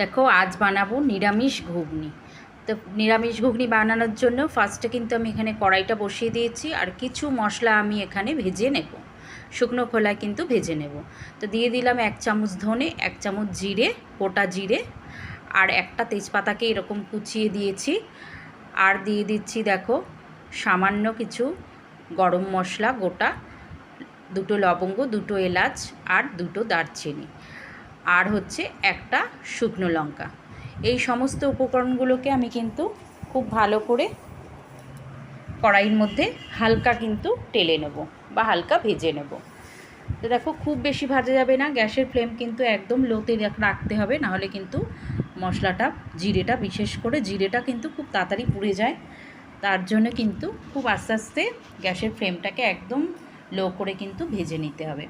দেখো, আজ বানাবো নিরামিষ ঘুগনি। তো নিরামিষ ঘুগনি বানানোর জন্য ফার্স্টে কিন্তু আমি এখানে কড়াইটা বসিয়ে দিয়েছি, আর কিছু মশলা আমি এখানে ভেজে নেব। শুকনো খোলায় কিন্তু ভেজে নেব। তো দিয়ে দিলাম এক চামচ ধনে, এক চামচ জিরে, গোটা জিরে, আর একটা তেজপাতাকে এরকম কুচিয়ে দিয়েছি। আর দিয়ে দিচ্ছি দেখো, সামান্য কিছু গরম মশলা, গোটা, দুটো লবঙ্গ, দুটো এলাচ, আর দুটো দারচিনি। আর হচ্ছে একটা শুকনো লঙ্কা। এই সমস্ত উপকরণগুলোকে আমি কিন্তু খুব ভালো করে কড়াইয়ের মধ্যে হালকা কিন্তু টেলে নেব বা হালকা ভেজে নেব। তো দেখো, খুব বেশি ভাজা যাবে না, গ্যাসের ফ্লেম কিন্তু একদম লোতে রাখতে হবে, নাহলে কিন্তু মশলাটা, জিরেটা, বিশেষ করে জিরেটা কিন্তু খুব তাড়াতাড়ি পুড়ে যায়। তার জন্য কিন্তু খুব আস্তে আস্তে গ্যাসের ফ্লেমটাকে একদম লো করে কিন্তু ভেজে নিতে হবে।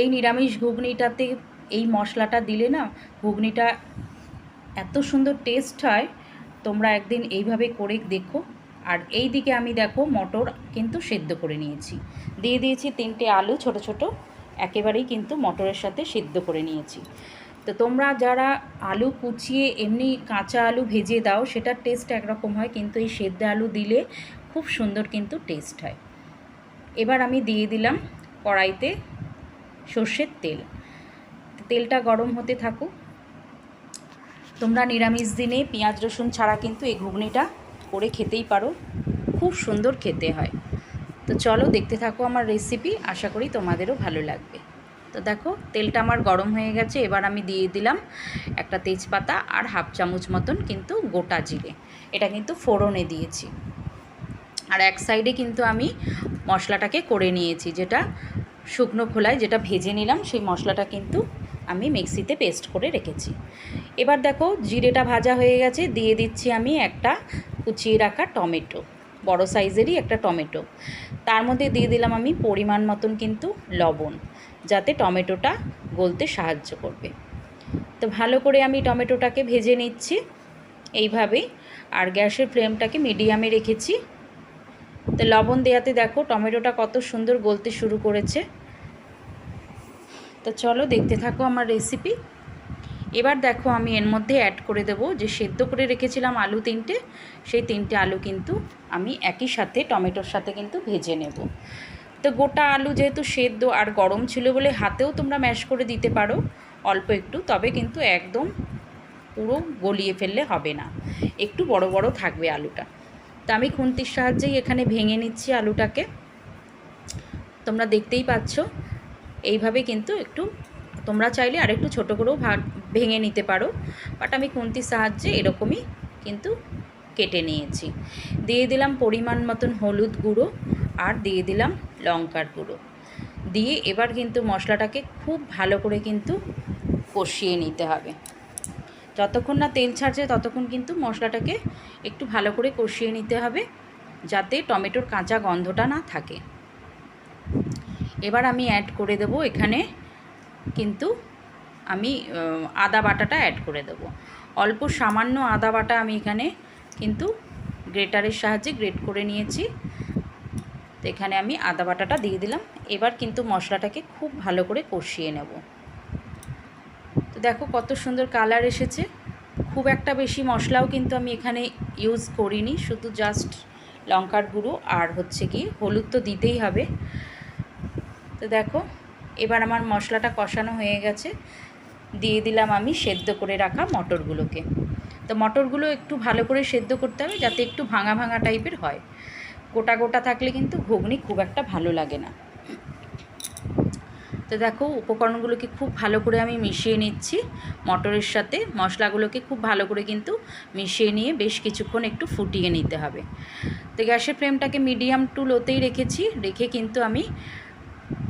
এই নিরামিষ ঘুগনিটাতে এই মশলাটা দিলে না, ঘুগনিটা এত সুন্দর টেস্ট হয়, তোমরা একদিন এইভাবে করে দেখো। আর এই দিকে আমি দেখো মটর কিন্তু সেদ্ধ করে নিয়েছি। দিয়ে দিয়েছি তিনটে আলু, ছোট ছোট, একেবারেই কিন্তু মটরের সাথে সেদ্ধ করে নিয়েছি। তো তোমরা যারা আলু কুচিয়ে এমনি কাঁচা আলু ভেজে দাও, সেটার টেস্ট একরকম হয়, কিন্তু এই সেদ্ধ আলু দিলে খুব সুন্দর কিন্তু টেস্ট হয়। এবার আমি দিয়ে দিলাম কড়াইতে সর্ষের তেল। তেলটা গরম হতে থাকুক। তোমরা নিরামিষ দিনে পেঁয়াজ, রসুন ছাড়া কিন্তু এই ঘুগনিটা করে খেতেই পারো। খুব সুন্দর খেতে হয়। তো চলো দেখতে থাকো আমার রেসিপি আশা করি তোমাদেরও ভালো লাগবে। তো দেখো, তেলটা আমার গরম হয়ে গেছে। এবার আমি দিয়ে দিলাম একটা তেজপাতা আর হাফ চামচ মতন কিন্তু গোটা জিরে। এটা কিন্তু ফোড়নে দিয়েছি। আর এক সাইডে কিন্তু আমি মশলাটাকে করে নিয়েছি, যেটা শুকনো খোলায় যেটা ভেজে নিলাম, সেই মশলাটা কিন্তু আমি মিক্সিতে পেস্ট করে রেখেছি। এবার দেখো, জিরেটা ভাজা হয়ে গেছে, দিয়ে দিচ্ছি আমি একটা কুচিয়ে রাখা টমেটো, বড় সাইজেরই একটা টমেটো। তার মধ্যে দিয়ে দিলাম আমি পরিমাণ মতন কিন্তু লবণ, যাতে টমেটোটা গলতে সাহায্য করবে। তো ভালো করে আমি টমেটোটাকে ভেজে নিচ্ছি। এইভাবেই আর গ্যাসের ফ্লেমটাকে মিডিয়ামে রেখেছি। তো লবণ দেওয়াতে দেখো টমেটোটা কত সুন্দর গলতে শুরু করেছে। তো চলো দেখতে থাকো আমার রেসিপি এবার দেখো আমি এর মধ্যে অ্যাড করে দেবো যে সেদ্ধ করে রেখেছিলাম আলু তিনটে, সেই তিনটে আলু কিন্তু আমি একই সাথে টমেটোর সাথে কিন্তু ভেজে নেব। তো গোটা আলু যেহেতু সেদ্ধ আর গরম ছিল বলে হাতেও তোমরা ম্যাশ করে দিতে পারো, অল্প একটু, তবে কিন্তু একদম পুরো গলিয়ে ফেললে হবে না। একটু বড় বড় থাকবে আলুটা। তা আমি খুন্তির সাহায্যেই এখানে ভেঙে নিচ্ছি আলুটাকে। তোমরা দেখতেই পাচ্ছ, এইভাবে কিন্তু একটু, তোমরা চাইলে আরেকটু ছোটো করেও ভেঙে নিতে পারো বাট আমি খুন্তির সাহায্যে এরকমই কিন্তু কেটে নিয়েছি। দিয়ে দিলাম পরিমাণ মতন হলুদ গুঁড়ো আর দিয়ে দিলাম লঙ্কার গুঁড়ো। দিয়ে এবার কিন্তু মশলাটাকে খুব ভালো করে কিন্তু কষিয়ে নিতে হবে। যতক্ষণ না তেল ছাড়ছে ততক্ষণ কিন্তু মশলাটাকে একটু ভালো করে কষিয়ে নিতে হবে, যাতে টমেটোর কাঁচা গন্ধটা না থাকে। এবার আমি অ্যাড করে দেবো এখানে কিন্তু আমি আদা বাটাটা অ্যাড করে দেবো। অল্প সামান্য আদা বাটা আমি এখানে কিন্তু গ্রেটারের সাহায্যে গ্রেট করে নিয়েছি। তো এখানে আমি আদা বাটাটা দিয়ে দিলাম। এবার কিন্তু মশলাটাকে খুব ভালো করে কষিয়ে নেব। দেখো কত সুন্দর কালার এসেছে। খুব একটা বেশি মশলাও কিন্তু আমি এখানে ইউজ করিনি, শুধু জাস্ট লঙ্কার গুঁড়ো আর হচ্ছে কি হলুদ তো দিতেই হবে। তো দেখো, এবার আমার মশলাটা কষানো হয়ে গেছে। দিয়ে দিলাম আমি সেদ্ধ করে রাখা মটরগুলোকে। তো মটরগুলো একটু ভালো করে সেদ্ধ করতে হবে যাতে একটু ভাঙা ভাঙা টাইপের হয়। গোটা গোটা থাকলে কিন্তু ঘুগনি খুব একটা ভালো লাগে না। তো দেখো, উপকরণগুলোকে খুব ভালো করে আমি মিশিয়ে নিচ্ছি মটরের সাথে। মশলাগুলোকে খুব ভালো করে কিন্তু মিশিয়ে নিয়ে বেশ কিছুক্ষণ একটু ফুটিয়ে নিতে হবে। তো গ্যাসের ফ্লেমটাকে মিডিয়াম টু লোতেই রেখেছি। রেখে কিন্তু আমি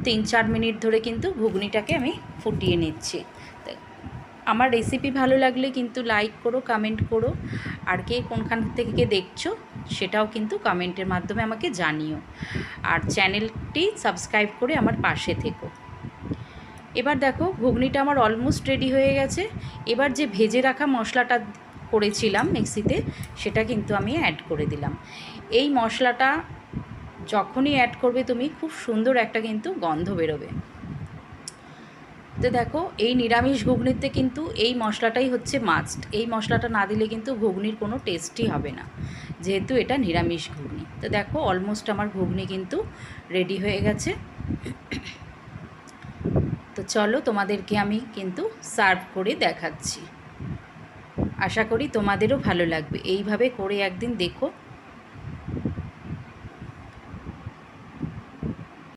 তিন চার মিনিট ধরে কিন্তু ঘুগনিটাকে আমি ফুটিয়ে নিচ্ছি। আমার রেসিপি ভালো লাগলে কিন্তু লাইক করো কমেন্ট করো। আর কে কোনখান থেকে দেখছ, সেটাও কিন্তু কমেন্টের মাধ্যমে আমাকে জানিও। আর চ্যানেলটি সাবস্ক্রাইব করে আমার পাশে থেকো। এবার দেখো, ঘুগনিটা আমার অলমোস্ট রেডি হয়ে গেছে। এবার যে ভেজে রাখা মশলাটা করেছিলাম মিক্সিতে, সেটা কিন্তু আমি অ্যাড করে দিলাম। এই মশলাটা যখনই অ্যাড করবে তুমি, খুব সুন্দর একটা কিন্তু গন্ধ বেরোবে। তো দেখো, এই নিরামিষ ঘুগনিতে কিন্তু এই মশলাটাই হচ্ছে মাস্ট এই মশলাটা না দিলে কিন্তু ঘুগনির কোনো টেস্টই হবে না, যেহেতু এটা নিরামিষ ঘুগনি। তো দেখো অলমোস্ট আমার ঘুগনি কিন্তু রেডি হয়ে গেছে। চলো তোমাদেরকে আমি কিন্তু সার্ভ করে দেখাচ্ছি। আশা করি তোমাদেরও ভালো লাগবে। এইভাবে করে একদিন দেখো।